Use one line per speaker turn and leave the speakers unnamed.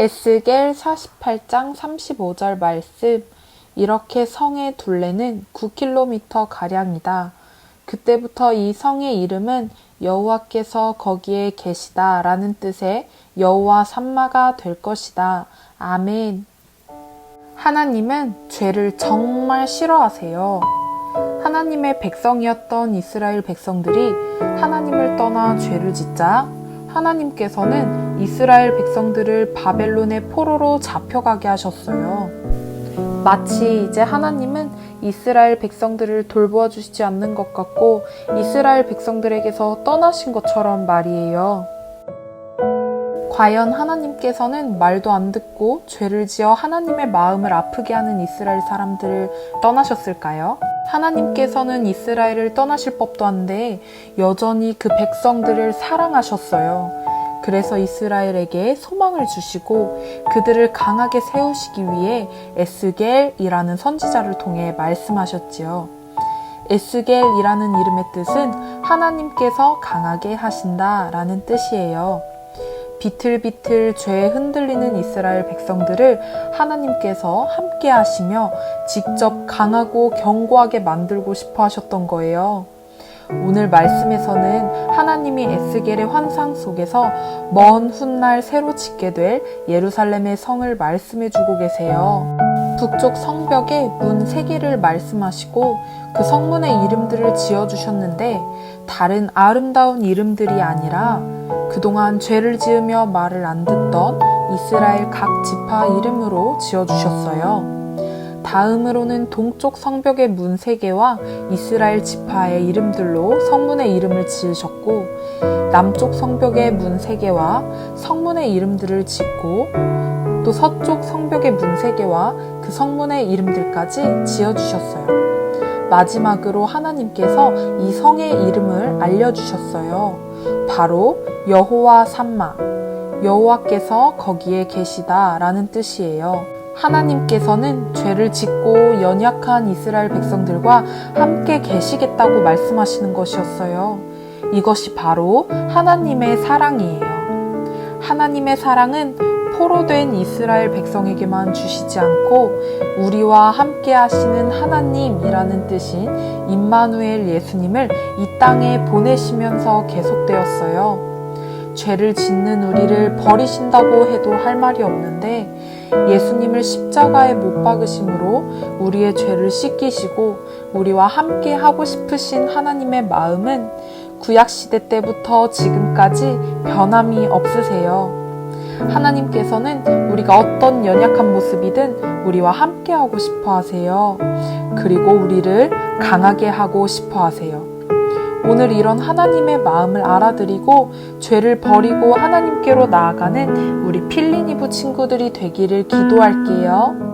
에스겔 48장 35절 말씀 이렇게 성의 둘레는 9km 가량이다. 그때부터 이 성의 이름은 여호와께서 거기에 계시다라는 뜻의 여호와 삼마가 될 것이다. 아멘. 하나님은 죄를 정말 싫어하세요. 하나님의 백성이었던 이스라엘 백성들이 하나님을 떠나 죄를 짓자 하나님께서는 이스라엘 백성들을 바벨론의 포로로 잡혀가게 하셨어요. 마치 이제 하나님은 이스라엘 백성들을 돌보아 주시지 않는 것 같고 이스라엘 백성들에게서 떠나신 것처럼 말이에요. 과연 하나님께서는 말도 안 듣고 죄를 지어 하나님의 마음을 아프게 하는 이스라엘 사람들을 떠나셨을까요? 하나님께서는 이스라엘을 떠나실 법도 한데 여전히 그 백성들을 사랑하셨어요. 그래서 이스라엘에게 소망을 주시고 그들을 강하게 세우시기 위해 에스겔이라는 선지자를 통해 말씀하셨지요. 에스겔이라는 이름의 뜻은 하나님께서 강하게 하신다 라는 뜻이에요. 비틀비틀 죄에 흔들리는 이스라엘 백성들을 하나님께서 함께 하시며 직접 강하고 견고하게 만들고 싶어 하셨던 거예요. 오늘 말씀에서는 하나님이 에스겔의 환상 속에서 먼 훗날 새로 짓게 될 예루살렘의 성을 말씀해 주고 계세요. 북쪽 성벽에 문 세 개를 말씀하시고 그 성문의 이름들을 지어 주셨는데 다른 아름다운 이름들이 아니라 그동안 죄를 지으며 말을 안 듣던 이스라엘 각 지파 이름으로 지어 주셨어요. 다음으로는 동쪽 성벽의 문 세 개와 이스라엘 지파의 이름들로 성문의 이름을 지으셨고 남쪽 성벽의 문 세 개와 성문의 이름들을 짓고 또 서쪽 성벽의 문세 개와 그 성문의 이름들까지 지어 주셨어요. 마지막으로 하나님께서 이 성의 이름을 알려 주셨어요. 바로 여호와 삼마 여호와께서 거기에 계시다 라는 뜻이에요. 하나님께서는 죄를 짓고 연약한 이스라엘 백성들과 함께 계시겠다고 말씀하시는 것이었어요. 이것이 바로 하나님의 사랑이에요. 하나님의 사랑은 포로된 이스라엘 백성에게만 주시지 않고 우리와 함께 하시는 하나님이라는 뜻인 임마누엘 예수님을 이 땅에 보내시면서 계속되었어요. 죄를 짓는 우리를 버리신다고 해도 할 말이 없는데 예수님을 십자가에 못 박으심으로 우리의 죄를 씻기시고 우리와 함께 하고 싶으신 하나님의 마음은 구약시대 때부터 지금까지 변함이 없으세요. 하나님께서는 우리가 어떤 연약한 모습이든 우리와 함께 하고 싶어 하세요. 그리고 우리를 강하게 하고 싶어 하세요. 오늘 이런 하나님의 마음을 알아들이고 죄를 버리고 하나님께로 나아가는 우리 필리니브 친구들이 되기를 기도할게요.